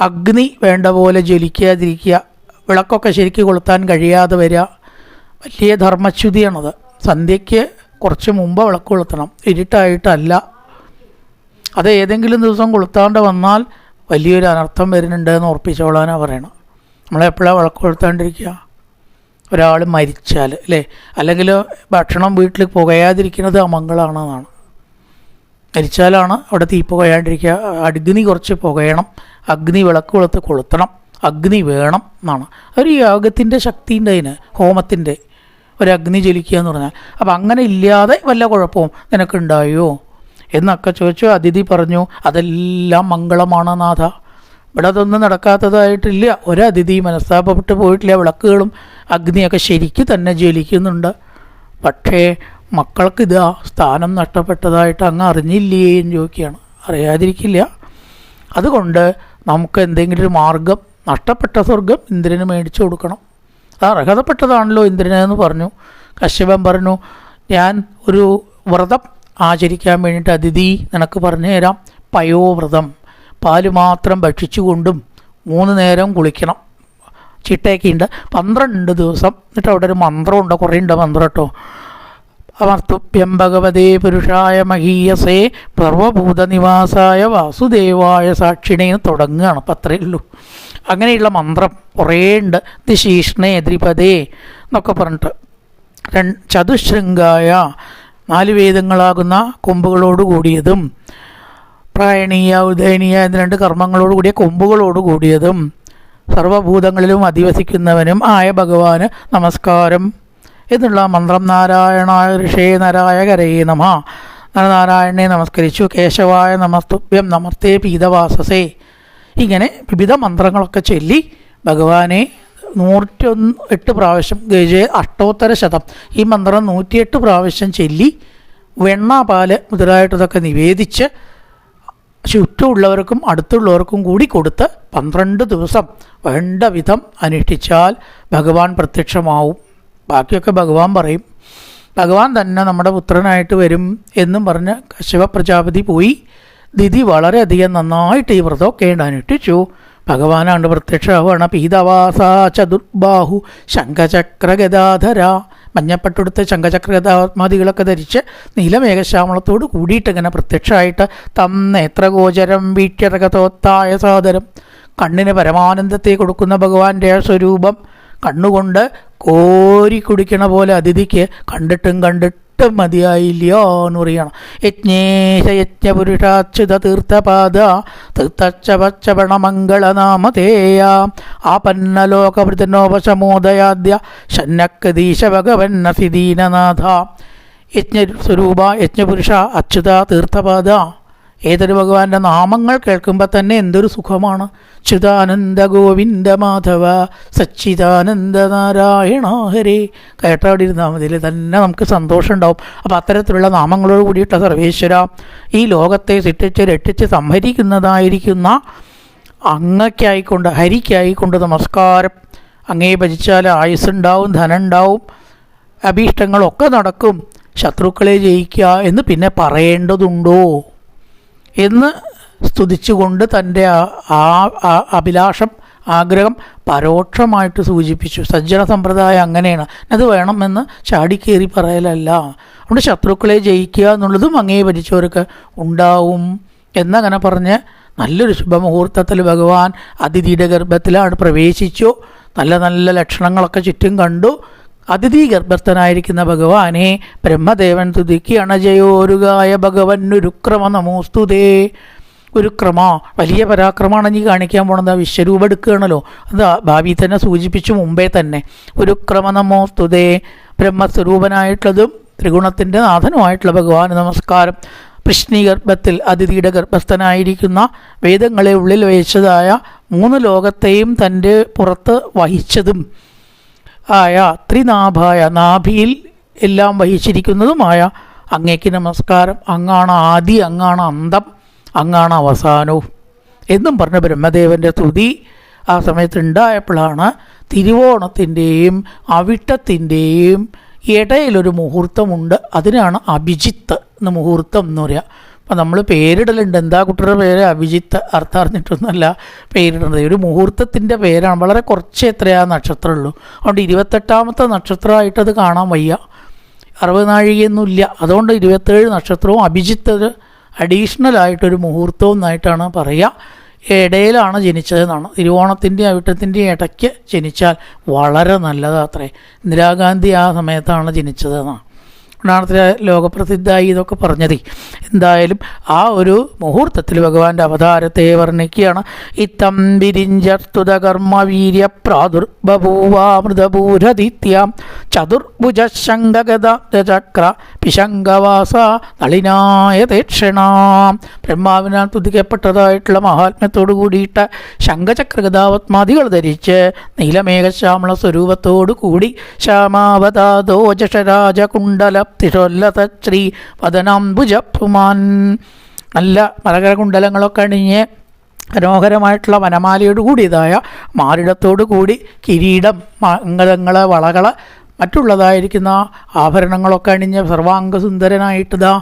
അഗ്നി വേണ്ട പോലെ ജ്വലിക്കാതിരിക്കുക. വിളക്കൊക്കെ ശരിക്ക് കൊളുത്താൻ കഴിയാതെ വരിക. വലിയ ധർമ്മച്യുതിയാണത് സന്ധ്യയ്ക്ക് കുറച്ച് മുമ്പ് വിളക്ക് കൊളുത്തണം. ഇരുട്ടായിട്ടല്ല. അത് ഏതെങ്കിലും ദിവസം കൊളുത്താണ്ട് വന്നാൽ വലിയൊരു അനർത്ഥം വരുന്നുണ്ട് എന്ന് ഉറപ്പിച്ചോളാനാണ് പറയണം നമ്മളെപ്പോഴാണ് വിളക്ക് കൊളുത്താണ്ടിരിക്കുക ഒരാൾ മരിച്ചാൽ അല്ലേ? അല്ലെങ്കിൽ ഭക്ഷണം വീട്ടിൽ പുകയാതിരിക്കുന്നത് അമംഗളാണെന്നാണ്. മരിച്ചാലാണ് അവിടെ തീ പുകയാണ്ടിരിക്കുക. അഗ്നി കുറച്ച് പുകയണം. അഗ്നി വിളക്ക് കൊളുത്ത് കൊളുത്തണം. അഗ്നി വേണം എന്നാണ്. ഒരു യാഗത്തിന്റെ ശക്തിന്റെ അതിന് ഹോമത്തിന്റെ ഒരു അഗ്നി ജ്വലിക്കുക എന്ന് പറഞ്ഞാൽ. അപ്പം അങ്ങനെ ഇല്ലാതെ വല്ല കുഴപ്പവും നിനക്കുണ്ടായോ? എന്നൊക്കെ ചോദിച്ചു. അതിഥി പറഞ്ഞു അതെല്ലാം മംഗളമാണ് നാഥ. ഇവിടെ അതൊന്നും നടക്കാത്തതായിട്ടില്ല. ഒരതിഥി മനസ്താപപ്പെട്ട് പോയിട്ടില്ല. വിളക്കുകളും അഗ്നിയൊക്കെ ശരിക്ക് തന്നെ ജ്വലിക്കുന്നുണ്ട്. പക്ഷേ മക്കൾക്ക് ഇതാ സ്ഥാനം നഷ്ടപ്പെട്ടതായിട്ട് അങ്ങ് അറിഞ്ഞില്ലേ എന്ന് ചോദിക്കുകയാണ്. അറിയാതിരിക്കില്ല. അതുകൊണ്ട് നമുക്ക് എന്തെങ്കിലും ഒരു മാർഗം നഷ്ടപ്പെട്ട സ്വർഗം ഇന്ദ്രന് മേടിച്ചു കൊടുക്കണം. അത് അർഹതപ്പെട്ടതാണല്ലോ ഇന്ദ്രനെന്ന് പറഞ്ഞു. കശ്യപൻ പറഞ്ഞു ഞാൻ ഒരു വ്രതം ആചരിക്കാൻ വേണ്ടിയിട്ട് അതിഥി നിനക്ക് പറഞ്ഞു തരാം പയോവ്രതം. പാൽ മാത്രം ഭക്ഷിച്ചുകൊണ്ടും മൂന്ന് നേരം കുളിക്കണം. ചിട്ടയൊക്കെയുണ്ട് പന്ത്രണ്ട് ദിവസം. എന്നിട്ട് അവിടെ ഒരു മന്ത്രമുണ്ട് കുറേ ഉണ്ട് മന്ത്രം കേട്ടോ. അമർത്തുഭ്യം ഭഗവതേ പുരുഷായ മഹീയസേ സർവഭൂതനിവാസായ വാസുദേവായ സാക്ഷിണേ എന്ന് തുടങ്ങുകയാണ്. അപ്പം അത്രയേ ഉള്ളൂ. അങ്ങനെയുള്ള മന്ത്രം കുറേ ഉണ്ട്. ദിശീഷ്ണേ ദ്രിപദേ എന്നൊക്കെ പറഞ്ഞിട്ട്. ചതുശൃംഗായ നാല് വേദങ്ങളാകുന്ന കൊമ്പുകളോട് കൂടിയതും പ്രായണീയ ഉദയനീയ എന്ന രണ്ട് കർമ്മങ്ങളോട് കൂടിയ കൊമ്പുകളോട് കൂടിയതും സർവഭൂതങ്ങളിലും അധിവസിക്കുന്നവനും ആയ ഭഗവാന് നമസ്കാരം. എന്നുള്ള മന്ത്രം നാരായണായ ഋഷേ നരായകരേ നമ. നരനാരായണനെ നമസ്കരിച്ചു. കേശവായ നമസ്തുഭ്യം നമസ്തേ പീതവാസസേ. ഇങ്ങനെ വിവിധ മന്ത്രങ്ങളൊക്കെ ചൊല്ലി ഭഗവാനെ നൂറ്റൊന്ന് എട്ട് പ്രാവശ്യം ഗജ അഷ്ടോത്തര ശതം. ഈ മന്ത്രം നൂറ്റിയെട്ട് പ്രാവശ്യം ചൊല്ലി വെണ്ണ പാൽ മുതലായിട്ടതൊക്കെ നിവേദിച്ച് ചുറ്റുമുള്ളവർക്കും അടുത്തുള്ളവർക്കും കൂടി കൊടുത്ത് പന്ത്രണ്ട് ദിവസം വേണ്ട വിധം അനുഷ്ഠിച്ചാൽ ഭഗവാൻ പ്രത്യക്ഷമാവും. ബാക്കിയൊക്കെ ഭഗവാൻ പറയും. ഭഗവാൻ തന്നെ നമ്മുടെ പുത്രനായിട്ട് വരും എന്നും പറഞ്ഞ് കശ്യപ പ്രജാപതി പോയി. ദിതി വളരെയധികം നന്നായിട്ട് ഈ വ്രതമൊക്കെ അനുഷ്ഠിച്ചു. ഭഗവാനാണ് പ്രത്യക്ഷമാവുകയാണ്. പീതവാസ ചതുർബാഹു ശംഖചക്രഗദാധര. മഞ്ഞപ്പട്ടെടുത്ത് ശംഖചക്രഗതാത്മാദികളൊക്കെ ധരിച്ച് നീലമേഘശ്യാമളത്തോട് കൂടിയിട്ട് ഇങ്ങനെ പ്രത്യക്ഷമായിട്ട് തം ഗോചരം വീട്യതകതോത്തായ സാദരം. കണ്ണിന് പരമാനന്ദത്തെ കൊടുക്കുന്ന ഭഗവാന്റെ സ്വരൂപം കണ്ണുകൊണ്ട് കോരി കുടിക്കണ പോലെ അതിഥിക്ക് കണ്ടിട്ടും കണ്ടിട്ടും മതിയായില്ല എന്ന് പറയണം. യജ്ഞേശ യജ്ഞപുരുഷാച്യുത തീർത്ഥപാദ തീർത്ഥച്ചപച്ചപണമംഗളനാമധേയ ആപന്നലോകവൃതനോപശമോദയാദ്യ ഷന്നക്കദീശ ഭഗവന്നസിദീനനാഥ യജ്ഞ യജ്ഞസ്വരൂപ യജ്ഞപുരുഷ അച്യുത തീർത്ഥപാദ ഏതൊരു ഭഗവാന്റെ നാമങ്ങൾ കേൾക്കുമ്പോൾ തന്നെ എന്തൊരു സുഖമാണ്? ചിദാനന്ദ ഗോവിന്ദ മാധവ സച്ചിദാനന്ദ നാരായണ ഹരേ. കേട്ട അവിടെ ഇരുന്നാൽ തന്നെ നമുക്ക് സന്തോഷം ഉണ്ടാവും. അപ്പോൾ അത്തരത്തിലുള്ള നാമങ്ങളോട് കൂടിയിട്ട് സർവേശ്വര ഈ ലോകത്തെ സിട്ടിച്ച് രക്ഷിച്ച് സംഹരിക്കുന്നതായിരിക്കുന്ന അങ്ങയ്ക്കായിക്കൊണ്ട് ഹരിക്കായിക്കൊണ്ട് നമസ്കാരം. അങ്ങേ ഭജിച്ചാൽ ആയുസ്സുണ്ടാവും ധനമുണ്ടാവും അഭീഷ്ടങ്ങളൊക്കെ നടക്കും. ശത്രുക്കളെ ജയിക്കുക എന്ന് പിന്നെ പറയേണ്ടതുണ്ടോ? എന്ന് സ്തുതിച്ചുകൊണ്ട് തന്റെ ആ- അഭിലാഷം ആഗ്രഹം പരോക്ഷമായിട്ട് സൂചിപ്പിച്ചു. സജ്ജന സമ്പ്രദായം അങ്ങനെയാണ്. അത് വേണമെന്ന് ചാടിക്കേറി പറയലല്ല. അതുകൊണ്ട് ശത്രുക്കളെ ജയിക്കുക എന്നുള്ളതും അങ്ങേ ഭരിച്ചവർക്ക് ഉണ്ടാവും എന്നങ്ങനെ പറഞ്ഞ് നല്ലൊരു ശുഭമുഹൂർത്തത്തിൽ ഭഗവാൻ അതിഥിയുടെ ഗർഭത്തിലാണ് പ്രവേശിച്ചു. നല്ല നല്ല ലക്ഷണങ്ങളൊക്കെ ചുറ്റും കണ്ടു. അതിഥി ഗർഭസ്ഥനായിരിക്കുന്ന ഭഗവാനെ ബ്രഹ്മദേവൻ തുതിക്കുകയാണ് അണജയോരുകായ ഭഗവന്നുരുക്രമ നമോസ്തുതേ ഒരു ക്രമ വലിയ പരാക്രമമാണ് നീ കാണിക്കാൻ പോണത്. വിശ്വരൂപം എടുക്കുകയാണല്ലോ. അത് ഭാവി തന്നെ സൂചിപ്പിച്ചു മുമ്പേ തന്നെ. ഒരു ക്രമ നമോസ്തുതേ ബ്രഹ്മസ്വരൂപനായിട്ടുള്ളതും ത്രിഗുണത്തിന്റെ നാഥനുമായിട്ടുള്ള ഭഗവാന് നമസ്കാരം. കൃഷ്ണി ഗർഭത്തിൽ അതിഥിയുടെ ഗർഭസ്ഥനായിരിക്കുന്ന വേദങ്ങളെ ഉള്ളിൽ വഹിച്ചതായ മൂന്ന് ലോകത്തെയും തന്റെ പുറത്ത് വഹിച്ചതും ആയ ത്രിനാഭായ നാഭിയിൽ എല്ലാം വഹിച്ചിരിക്കുന്നതുമായ അങ്ങേക്ക് നമസ്കാരം. അങ്ങാണ് ആദി അങ്ങാണ് അന്തം അങ്ങാണ് അവസാനവും എന്നും പറഞ്ഞ ബ്രഹ്മദേവന്റെ തുതി ആ സമയത്തുണ്ടായപ്പോഴാണ് തിരുവോണത്തിന്റെയും അവിട്ടത്തിന്റെയും ഇടയിലൊരു മുഹൂർത്തമുണ്ട്. അതിനാണ് അഭിജിത്ത് എന്ന മുഹൂർത്തം എന്ന് പറയുക അപ്പം നമ്മൾ പേരിടലുണ്ട്. എന്താ കുട്ടിയുടെ പേര്? അഭിജിത്ത് അർത്ഥം അറിഞ്ഞിട്ടൊന്നുമല്ല പേരിടുന്നത്. ഒരു മുഹൂർത്തത്തിന്റെ പേരാണ്. വളരെ കുറച്ച് എത്രയാ നക്ഷത്രമുള്ളൂ. അതുകൊണ്ട് ഇരുപത്തെട്ടാമത്തെ നക്ഷത്രമായിട്ടത് കാണാൻ വയ്യ. അറുപത് നാഴികയൊന്നുമില്ല അതുകൊണ്ട് ഇരുപത്തേഴ് നക്ഷത്രവും അഭിജിത്ത് അഡീഷണൽ ആയിട്ടൊരു മുഹൂർത്തവും എന്നായിട്ടാണ് പറയുക. ഇടയിലാണ് ജനിച്ചതെന്നാണ്. തിരുവോണത്തിന്റെയും അവിട്ടത്തിന്റെയും ഇടയ്ക്ക് ജനിച്ചാൽ വളരെ നല്ലതാത്രേ ഇന്ദിരാഗാന്ധി ആ സമയത്താണ് ജനിച്ചതെന്നാണ്. ഒന്നാമത്തെ ലോകപ്രസിദ്ധമായി ഇതൊക്കെ പറഞ്ഞത്. എന്തായാലും ആ ഒരു മുഹൂർത്തത്തിൽ ഭഗവാന്റെ അവതാരത്തെ വർണിക്കുകയാണ്. ഇത്തം വിരിഞ്ചസ്തുത കർമ്മവീര്യ പ്രാദുർബഭൂവാമൃതഭൂരദിത്യാം ചതുർഭുജ ശങ്കഗത പിശങ്കവാസ നളിനായ തേക്ഷണാം ബ്രഹ്മാവിനാൽ തുതിക്കപ്പെട്ടതായിട്ടുള്ള മഹാത്മ്യത്തോടു കൂടിയിട്ട് ശങ്കചക്രഗതാവത്മാദികൾ ധരിച്ച് നീലമേഘശ്യാമള സ്വരൂപത്തോടു കൂടി ശ്യാമാവതാദോ ജഷരാജകുണ്ടല തിരൊല്ലതശ്രീ വദനാംബുജഭുമാൻ നല്ല മരകരകുണ്ടലങ്ങളൊക്കെ അണിഞ്ഞ് മനോഹരമായിട്ടുള്ള വനമാലയോട് കൂടിയതായ മാറിടത്തോടു കൂടി കിരീടം മംഗളങ്ങൾ വളകൾ മറ്റുള്ളതായിരിക്കുന്ന ആഭരണങ്ങളൊക്കെ അണിഞ്ഞ് സർവാംഗസുന്ദരനായിട്ടിതാ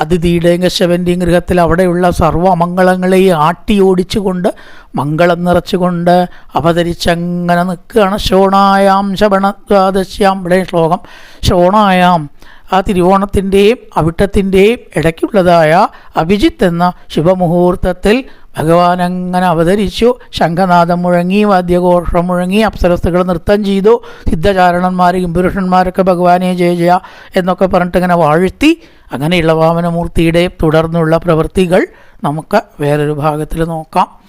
അതിഥിയുടെയും കശ്യപന്റെയും ഗൃഹത്തിൽ അവിടെയുള്ള സർവമംഗളങ്ങളെ ആട്ടി ഓടിച്ചുകൊണ്ട് മംഗളം നിറച്ചുകൊണ്ട് അവതരിച്ചങ്ങനെ നിൽക്കുകയാണ്. ശോണായാം ശബണദ്വാദശ്യാം ഇവിടെ ശ്ലോകം. ശോണായാം ആ തിരുവോണത്തിന്റെയും അവിട്ടത്തിന്റെയും ഇടയ്ക്കുള്ളതായ അഭിജിത്ത് എന്ന ശുഭമുഹൂർത്തത്തിൽ ഭഗവാൻ അങ്ങനെ അവതരിച്ചു. ശംഖനാഥം മുഴങ്ങി വാദ്യഘോഷം മുഴങ്ങി അപ്സരസ്തുകൾ നൃത്തം ചെയ്തു. സിദ്ധചാരണന്മാർ ഇമ്പുരുഷന്മാരൊക്കെ ഭഗവാനെ ജയ ജയ എന്നൊക്കെ പറഞ്ഞിട്ട് ഇങ്ങനെ വാഴ്ത്തി. അങ്ങനെയുള്ള വാമനമൂർത്തിയുടെ തുടർന്നുള്ള പ്രവൃത്തികൾ നമുക്ക് വേറൊരു ഭാഗത്തിൽ നോക്കാം.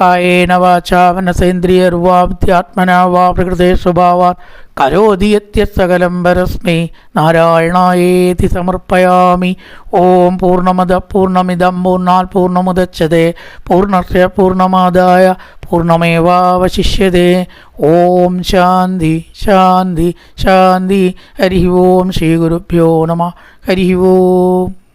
കായേന വാചാ മനസേന്ദ്രിയർവാ വിദ്യാത്മനാ വാ പ്രകൃതേ സ്വഭാവാ കരോതിയത്യ സകലം പരസ്മൈ. നാരായണായേതി സമർപ്പയാമി. ഓം പൂർണമത പൂർണമിതം പൂർണാൽ പൂർണമുദച്യത്തെ പൂർണസ്യ പൂർണമാദായ പൂർണമേവാവശിഷ്യതേ ഓം ശാന്തി ശാന്തി ശാന്തി. ഹരി ഓം ശ്രീ ഗുരുഭ്യോ നമ. ഹരി ഓം.